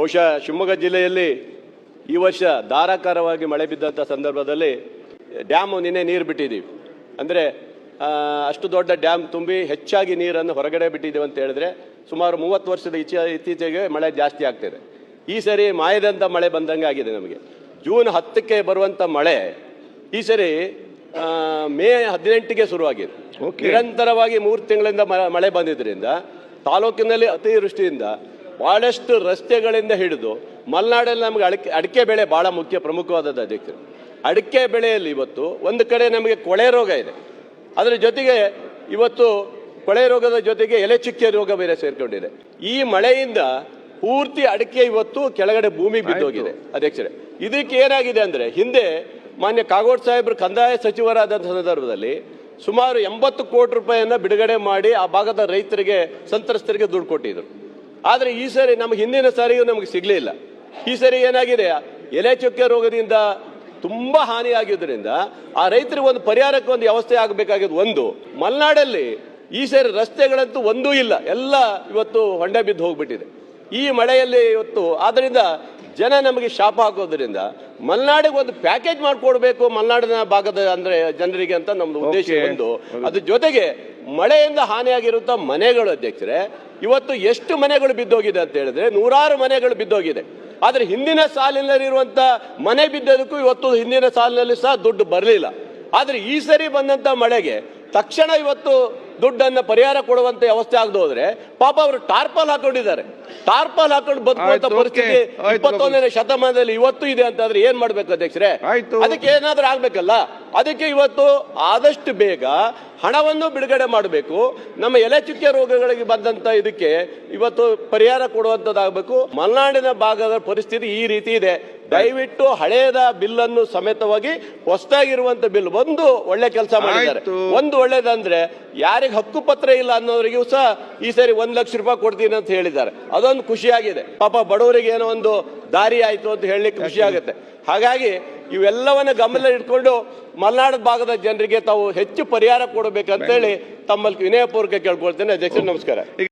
ಬಹುಶಃ ಶಿವಮೊಗ್ಗ ಜಿಲ್ಲೆಯಲ್ಲಿ ಈ ವರ್ಷ ಧಾರಾಕಾರವಾಗಿ ಮಳೆ ಬಿದ್ದಂಥ ಸಂದರ್ಭದಲ್ಲಿ ಡ್ಯಾಮು ನಿನ್ನೆ ನೀರು ಬಿಟ್ಟಿದ್ದೀವಿ. ಅಂದರೆ ಅಷ್ಟು ದೊಡ್ಡ ಡ್ಯಾಮ್ ತುಂಬಿ ಹೆಚ್ಚಾಗಿ ನೀರನ್ನು ಹೊರಗಡೆ ಬಿಟ್ಟಿದ್ದೀವಿ ಅಂತ ಹೇಳಿದ್ರೆ ಸುಮಾರು ಮೂವತ್ತು ವರ್ಷದ ಇಚ್ಛ ಇತ್ತೀಚೆಗೆ ಮಳೆ ಜಾಸ್ತಿ ಆಗ್ತಿದೆ ಈ ಸರಿ ಮಾಯದಂಥ ಮಳೆ ಬಂದಂಗೆ ಆಗಿದೆ ನಮಗೆ. ಜೂನ್ ಹತ್ತಕ್ಕೆ ಬರುವಂಥ ಮಳೆ ಈ ಸರಿ ಮೇ ಹದಿನೆಂಟಿಗೆ ಶುರುವಾಗಿದೆ. ನಿರಂತರವಾಗಿ ಮೂರು ತಿಂಗಳಿಂದ ಮಳೆ ಬಂದಿದ್ದರಿಂದ ತಾಲೂಕಿನಲ್ಲಿ ಅತಿವೃಷ್ಟಿಯಿಂದ ಬಹಳಷ್ಟು ರಸ್ತೆಗಳಿಂದ ಹಿಡಿದು ಮಲೆನಾಡಲ್ಲಿ ನಮಗೆ ಅಡಿಕೆ ಅಡಿಕೆ ಬೆಳೆ ಬಹಳ ಮುಖ್ಯ ಪ್ರಮುಖವಾದದ್ದು ಅದಕ್ಕೆ. ಅಡಿಕೆ ಬೆಳೆಯಲ್ಲಿ ಇವತ್ತು ಒಂದು ಕಡೆ ನಮಗೆ ಕೊಳೆ ರೋಗ ಇದೆ. ಅದರ ಜೊತೆಗೆ ಇವತ್ತು ಕೊಳೆ ರೋಗದ ಜೊತೆಗೆ ಎಲೆ ಚುಕ್ಕೆ ರೋಗ ಬೇರೆ ಸೇರ್ಕೊಂಡಿದೆ. ಈ ಮಳೆಯಿಂದ ಪೂರ್ತಿ ಅಡಿಕೆ ಇವತ್ತು ಕೆಳಗಡೆ ಭೂಮಿ ಬಿದ್ದೋಗಿದೆ ಅಧ್ಯಕ್ಷರೇ. ಇದಕ್ಕೆ ಏನಾಗಿದೆ ಅಂದರೆ ಹಿಂದೆ ಮಾನ್ಯ ಕಾಗೋಡ್ ಸಾಹೇಬರು ಕಂದಾಯ ಸಚಿವರಾದಂಥ ಸಂದರ್ಭದಲ್ಲಿ ಸುಮಾರು ಎಂಬತ್ತು ಕೋಟಿ ರೂಪಾಯಿಯನ್ನು ಬಿಡುಗಡೆ ಮಾಡಿ ಆ ಭಾಗದ ರೈತರಿಗೆ ಸಂತ್ರಸ್ತರಿಗೆ ದುಡ್ಡು ಕೊಟ್ಟಿದ್ರು. ಆದರೆ ಈ ಸರಿ ನಮಗೆ ಹಿಂದಿನ ಸಾರಿಗೂ ನಮಗೆ ಸಿಗಲಿಲ್ಲ ಈ ಸರಿ ಏನಾಗಿದೆ? ಎಲೆ ಚುಕ್ಕೆ ರೋಗದಿಂದ ತುಂಬಾ ಹಾನಿಯಾಗಿದ್ದರಿಂದ ಆ ರೈತರಿಗೆ ಒಂದು ಪರಿಹಾರಕ್ಕೆ ಒಂದು ವ್ಯವಸ್ಥೆ ಆಗಬೇಕಾಗಿದ್ದು ಒಂದು. ಮಲೆನಾಡಲ್ಲಿ ಈ ಸರಿ ರಸ್ತೆಗಳಂತೂ ಒಂದೂ ಇಲ್ಲ. ಎಲ್ಲ ಇವತ್ತು ಹೊಂಡೆ ಬಿದ್ದು ಹೋಗ್ಬಿಟ್ಟಿದೆ. ಈ ಮಳೆಯಲ್ಲಿ ಇವತ್ತು ಆದ್ರಿಂದ ಜನ ನಮಗೆ ಶಾಪ ಹಾಕೋದ್ರಿಂದ ಮಲೆನಾಡಿಗೆ ಒಂದು ಪ್ಯಾಕೇಜ್ ಮಾಡಿಕೊಡ್ಬೇಕು ಮಲೆನಾಡಿನ ಭಾಗದ ಅಂದ್ರೆ ಜನರಿಗೆ ಅಂತ ನಮ್ದು ಉದ್ದೇಶ. ಒಂದು. ಅದ್ರ ಜೊತೆಗೆ ಮಳೆಯಿಂದ ಹಾನಿಯಾಗಿರುವಂಥ ಮನೆಗಳು ಅಧ್ಯಕ್ಷರೇ ಇವತ್ತು ಎಷ್ಟು ಮನೆಗಳು ಬಿದ್ದೋಗಿದೆ ಅಂತ ಹೇಳಿದ್ರೆ ನೂರಾರು ಮನೆಗಳು ಬಿದ್ದೋಗಿದೆ. ಆದ್ರೆ ಹಿಂದಿನ ಸಾಲಿನಲ್ಲಿರುವಂತ ಮನೆ ಬಿದ್ದದಕ್ಕೂ ಇವತ್ತು ಹಿಂದಿನ ಸಾಲಿನಲ್ಲಿ ಸಹ ದುಡ್ಡು ಬರಲಿಲ್ಲ. ಆದ್ರೆ ಈ ಸರಿ ಬಂದಂತ ಮಳೆಗೆ ತಕ್ಷಣ ಇವತ್ತು ದುಡ್ಡನ್ನ ಪರಿಹಾರ ಕೊಡುವಂತ ವ್ಯವಸ್ಥೆ ಆಗದೆ ಹೋದ್ರೆ ಪಾಪ ಅವರು ಟಾರ್ಪಲ್ ಹಾಕೊಂಡಿದ್ದಾರೆ. ಟಾರ್ಪಲ್ ಹಾಕೊಂಡು ಬದುಕುವಂತ ಪರಿಸ್ಥಿತಿ ಇಪ್ಪತ್ತೊಂದನೇ ಶತಮಾನದಲ್ಲಿ ಇವತ್ತು ಇದೆ ಅಂತಂದ್ರೆ ಏನ್ ಮಾಡ್ಬೇಕು ಅಧ್ಯಕ್ಷರೇ. ಅದಕ್ಕೆ ಏನಾದ್ರೂ ಆಗ್ಬೇಕಲ್ಲ? ಅದಕ್ಕೆ ಇವತ್ತು ಆದಷ್ಟು ಬೇಗ ಹಣವನ್ನು ಬಿಡುಗಡೆ ಮಾಡಬೇಕು. ನಮ್ಮ ಎಲೆ ಚುಕ್ಕೆ ರೋಗಗಳಿಗೆ ಬಂದಂತ ಇದಕ್ಕೆ ಇವತ್ತು ಪರಿಹಾರ ಕೊಡುವಂತದಾಗಬೇಕು ಮಲೆನಾಡಿನ ಭಾಗದ ಪರಿಸ್ಥಿತಿ ಈ ರೀತಿ ಇದೆ. ದಯವಿಟ್ಟು ಹಳೆಯದ ಬಿಲ್ಲನ್ನು ಸಮೇತವಾಗಿ ಹೊಸದಾಗಿರುವಂತ ಬಿಲ್ ಒಂದು ಒಳ್ಳೆ ಕೆಲಸ ಮಾಡಿದ್ದಾರೆ. ಒಂದು ಒಳ್ಳೇದಂದ್ರೆ ಯಾರಿಗೆ ಹಕ್ಕು ಪತ್ರ ಇಲ್ಲ ಅನ್ನೋರಿಗೂ ಸಹ ಈ ಸರಿ ಒಂದ್ ಲಕ್ಷ ರೂಪಾಯಿ ಕೊಡ್ತೀನಿ ಅಂತ ಹೇಳಿದ್ದಾರೆ. ಅದೊಂದು ಖುಷಿಯಾಗಿದೆ. ಪಾಪ ಬಡವರಿಗೆ ಏನೋ ಒಂದು ದಾರಿ ಆಯಿತು ಅಂತ ಹೇಳಲಿಕ್ಕೆ ಖುಷಿ ಆಗುತ್ತೆ. ಹಾಗಾಗಿ ಇವೆಲ್ಲವನ್ನ ಗಮನ ಇಟ್ಕೊಂಡು ಮಲೆನಾಡು ಭಾಗದ ಜನರಿಗೆ ತಾವು ಹೆಚ್ಚು ಪರಿಹಾರ ಕೊಡಬೇಕಂತೇಳಿ ತಮ್ಮಲ್ಲಿ ವಿನಯಪೂರ್ವಕ ಕೇಳ್ಕೊಳ್ತೇನೆ. ಅಧ್ಯಕ್ಷ ನಮಸ್ಕಾರ.